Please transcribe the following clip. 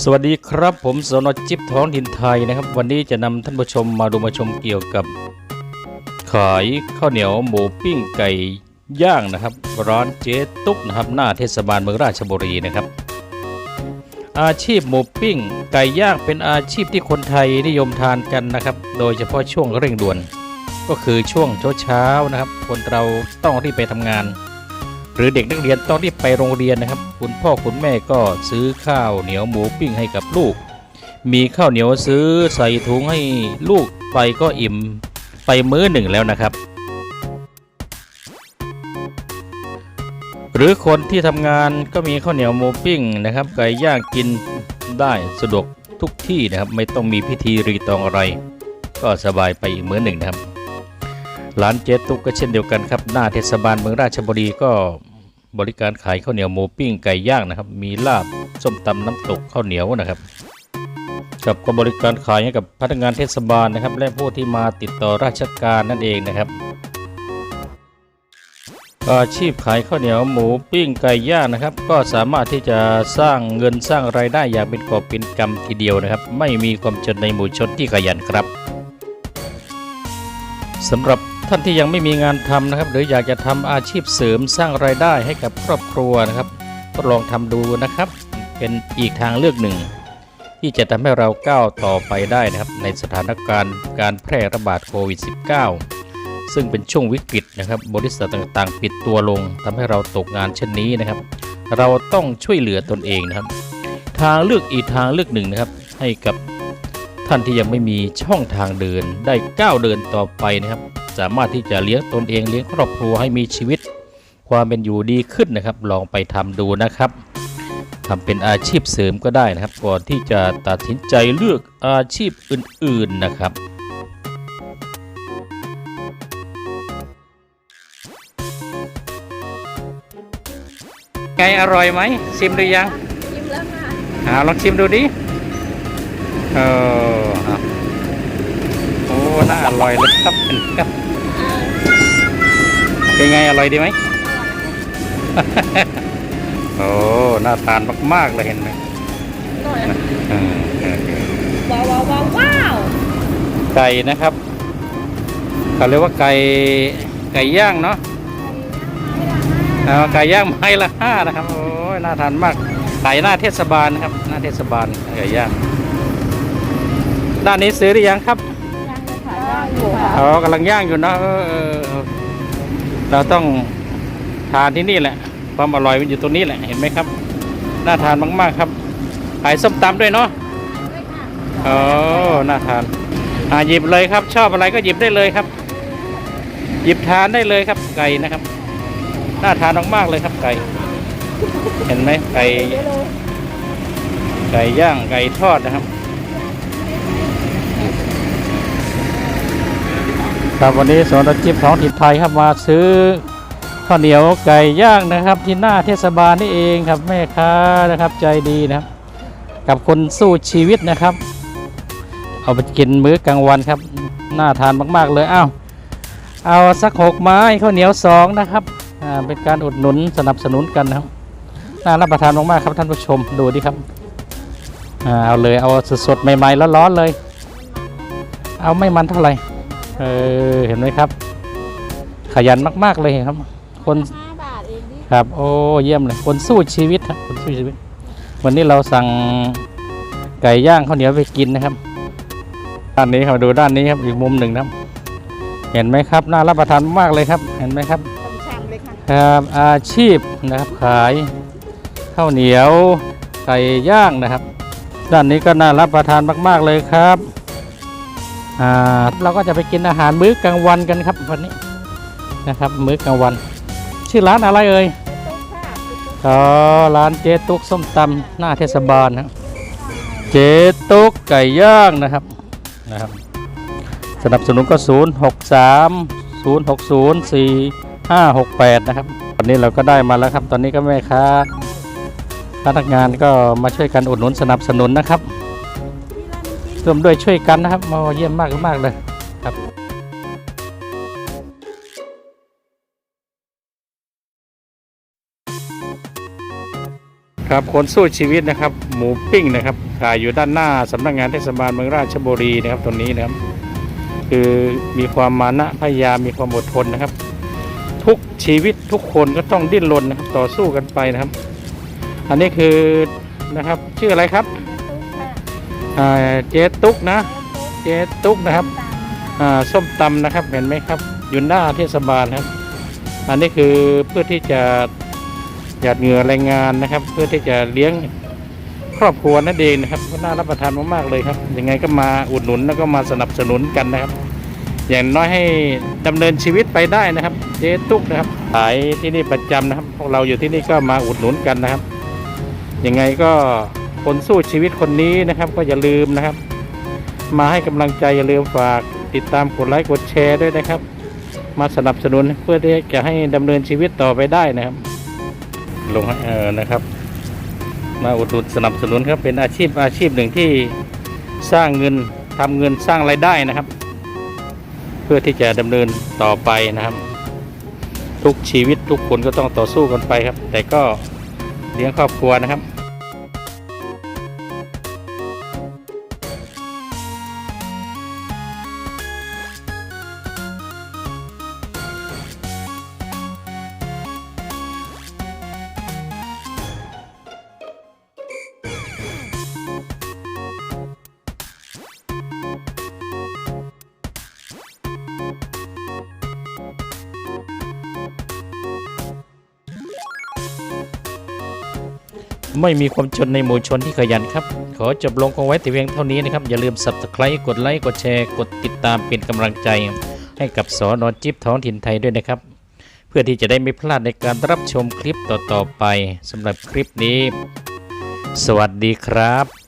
สวัสดีครับผมสนจิบท้องถิ่นไทยนะครับ วันนี้จะนำท่านผู้ชมมาดูมาชมเกี่ยวกับ ขายข้าวเหนียวหมูปิ้งไก่ย่างนะครับ ร้านเจ๊ตุ๊กนะครับหน้าเทศบาลเมืองราชบุรีนะครับ อาชีพหมูปิ้งไก่ย่างเป็นอาชีพที่คนไทยนิยมทานกันนะครับ โดยเฉพาะช่วงเร่งด่วน ก็คือช่วงเช้าๆนะครับ คนเราต้องรีบไปทำงาน หรือเด็กนักเรียนต้องรีบไปโรงเรียนนะครับ คุณพ่อคุณแม่ก็ซื้อข้าวเหนียวหมูปิ้งให้กับลูก มีข้าวเหนียวซื้อใส่ถุงให้ลูกไปก็อิ่มไปมื้อหนึ่งแล้วนะครับ หรือคนที่ทำงานก็มีข้าวเหนียวหมูปิ้งนะครับไก่ย่างกินได้สะดวกทุกที่นะครับ ไม่ต้องมีพิธีรีตองอะไร ก็สบายไปอีกมื้อหนึ่งนะครับร้านเจ๊ตุ๊กก็เช่นเดียวกันครับ หน้าเทศบาลเมืองราชบุรีก็ บริการขายข้าวเหนียวหมูปิ้งไก่ย่างนะครับ มีลาบส้มตำน้ำตกข้าวเหนียวนะครับกับก็บริการขายให้กับพนักงานเทศบาลนะครับ และผู้ที่มาติดต่อราชการนั่นเองนะครับ อาชีพขายข้าวเหนียวหมูปิ้งไก่ย่างนะครับ ก็สามารถที่จะสร้างเงินสร้างรายได้อย่างเป็นกอบเป็นกำทีเดียวนะครับ ไม่มีความจนในหมู่ชนที่ขยันครับสำหรับ ท่านที่ยังไม่มีงานทำนะครับ หรืออยากจะทำอาชีพเสริมสร้างรายได้ให้กับครอบครัวนะครับทดลองทำดูนะครับ เป็นอีกทางเลือกหนึ่ง ที่จะทำให้เราก้าวต่อไปได้นะครับ ในสถานการณ์การแพร่ระบาดโควิด -19 ซึ่งเป็นช่วงวิกฤตนะครับ บริษัทต่างๆ ปิดตัวลงทำให้เราตกงานเช่นนี้นะครับ เราต้องช่วยเหลือตนเองนะครับ ทางเลือกอีกทางเลือกหนึ่งนะครับ ให้กับท่านที่ยังไม่มีช่องทางเดินได้ก้าวเดินต่อไปนะครับ สามารถที่จะเลี้ยงตนเองเลี้ยงครอบครัวให้มีชีวิต ความเป็นอยู่ดีขึ้นนะครับ ลองไปทำดูนะครับทำเป็นอาชีพเสริมก็ได้นะครับ ก่อนที่จะตัดสินใจเลือกอาชีพอื่น ๆนะครับไงอร่อยไหมชิมหรือยังชิมแล้วค่ะอ่าลองชิมดูดิเอออะโอ้น่าอร่อยเลยครับเป็นครับ เป็นไงอร่อยดีไหม โอ้ น่าทานมาก ๆ เลยเห็นไหมอร่อยอืมโอเคว้าวว้าวว้าวว้าว ไก่นะครับเขาเรียกว่าไก่ ไก่ย่างเนาะเอาไก่ย่างไม้ละห้านะครับ โอ้ย น่าทานมากขายหน้าเทศบาลนะครับ หน้าเทศบาล ไก่ย่าง ด้านนี้ซื้อหรือยังครับย่างเลยค่ะย่างอยู่ค่ะอ๋อกำลังย่างอยู่เนอะเออ เออเออเราต้องทานที่นี่แหละ ความอร่อยมันอยู่ตรงนี้แหละเห็นไหมครับ น่าทานมากๆครับขายส้มตำด้วยเนาะอ๋อน่าทานอ่าหยิบเลยครับ ชอบอะไรก็หยิบได้เลยครับ หยิบทานได้เลยครับไก่นะครับ น่าทานมากๆเลยครับไก่ เห็นไหมไก่ ไก่ย่างไก่ทอดนะครับ ครับวันนี้สวนรจิบของถิ่นไทยครับมาซื้อข้าวเหนียวไก่ย่างนะครับ ที่หน้าเทศบาลนี่เองครับแม่ค้านะครับใจดีนะครับ กับคนสู้ชีวิตนะครับ เอาไปกินมื้อกลางวันครับน่าทานมาก ๆเลยอ้าวเอาสักหกไม้ข้าวเหนียวสองนะครับอ่าเป็นการอุดหนุนสนับสนุนกันนะครับน่ารับประทานมากๆครับท่านผู้ชมดูดิครับอ่าเอาเลยเอาสดๆใหม่ๆร้อนๆเลย เอาไม่มันเท่าไหร่ เออเห็นไหมครับ ขยันมาก ๆ เลยครับ คนห้าบาทเองดิครับ โอ้เยี่ยมเลย คนสู้ชีวิตครับคนสู้ชีวิต วันนี้เราสั่งไก่ย่างข้าวเหนียวไปกินนะครับ ด้านนี้ครับดูด้านนี้ครับอีกมุมหนึ่งนะครับ เห็นไหมครับน่ารับประทานมากเลยครับ เห็นไหมครับทำช่างเลยค่ะครับอาชีพนะครับขายข้าวเหนียวไก่ย่างนะครับ ด้านนี้ก็น่ารับประทานมาก ๆ เลยครับ อ่าเราก็จะไปกินอาหารมื้อกลางวันกันครับวันนี้นะครับ มื้อกลางวัน ชื่อร้านอะไรเอ่ยตุ๊กค่ะอ๋อร้านเจ๊ตุ๊กส้มตำหน้าเทศบาลนะครับเจ๊ตุ๊กไก่ย่างนะครับนะครับ สนับสนุนก็ 0 6 3 0 6 0 4 5 6 8 นะครับตอนนี้เราก็ได้มาแล้วครับ ตอนนี้ก็แม่ค้าพนักงานก็มาช่วยกันอุดหนุนสนับสนุนนะครับ ร่วมด้วยช่วยกันนะครับมาเยี่ยมมากมากเลยครับครับคนสู้ชีวิตนะครับ หมูปิ้งนะครับขายอยู่ด้านหน้าสำนักงานเทศบาลเมืองราชบุรีนะครับตรงนี้นะครับ คือมีความมานะพยายามมีความอดทนนะครับ ทุกชีวิตทุกคนก็ต้องดิ้นรนนะครับต่อสู้กันไปนะครับ อันนี้คือนะครับชื่ออะไรครับ อ่าเจ๊ตุ๊กนะ เจ๊ตุ๊กนะครับอ่าส้มตำนะครับเห็นไหมครับ อยู่หน้าเทศบาลครับ อันนี้คือเพื่อที่จะหยาดเหงื่อแรงงานนะครับ เพื่อที่จะเลี้ยงครอบครัวนั่นเองนะครับก็น่ารับประทานมากๆเลยครับยังไงก็มาอุดหนุนแล้วก็มาสนับสนุนกันนะครับ อย่างน้อยให้ดำเนินชีวิตไปได้นะครับ เจ๊ตุ๊กนะครับขายที่นี่ประจำนะครับพวกเราอยู่ที่นี่ก็มาอุดหนุนกันนะครับยังไงก็ คนสู้ชีวิตคนนี้นะครับ ก็อย่าลืมนะครับ มาให้กำลังใจอย่าลืมฝากติดตามกดไลค์กดแชร์ด้วยนะครับ มาสนับสนุนเพื่อที่จะให้ดำเนินชีวิตต่อไปได้นะครับ ลงให้เออนะครับ มาอุดหนุนสนับสนุนครับเป็นอาชีพอาชีพหนึ่งที่สร้างเงินทำเงินสร้างรายได้นะครับ เพื่อที่จะดำเนินต่อไปนะครับ ทุกชีวิตทุกคนก็ต้องต่อสู้กันไปครับ แต่ก็เลี้ยงครอบครัวนะครับ ไม่มีความจนในหมู่ชนที่ขยันครับ ขอจบลงคงไว้แต่เพียงเท่านี้นะครับ อย่าลืม subscribe กดไลค์กดแชร์กดติดตามเป็นกำลังใจ ให้กับสอนอจิ๊บท้องถิ่นไทยด้วยนะครับ เพื่อที่จะได้ไม่พลาดในการรับชมคลิปต่อๆไปสำหรับคลิปนี้ สวัสดีครับ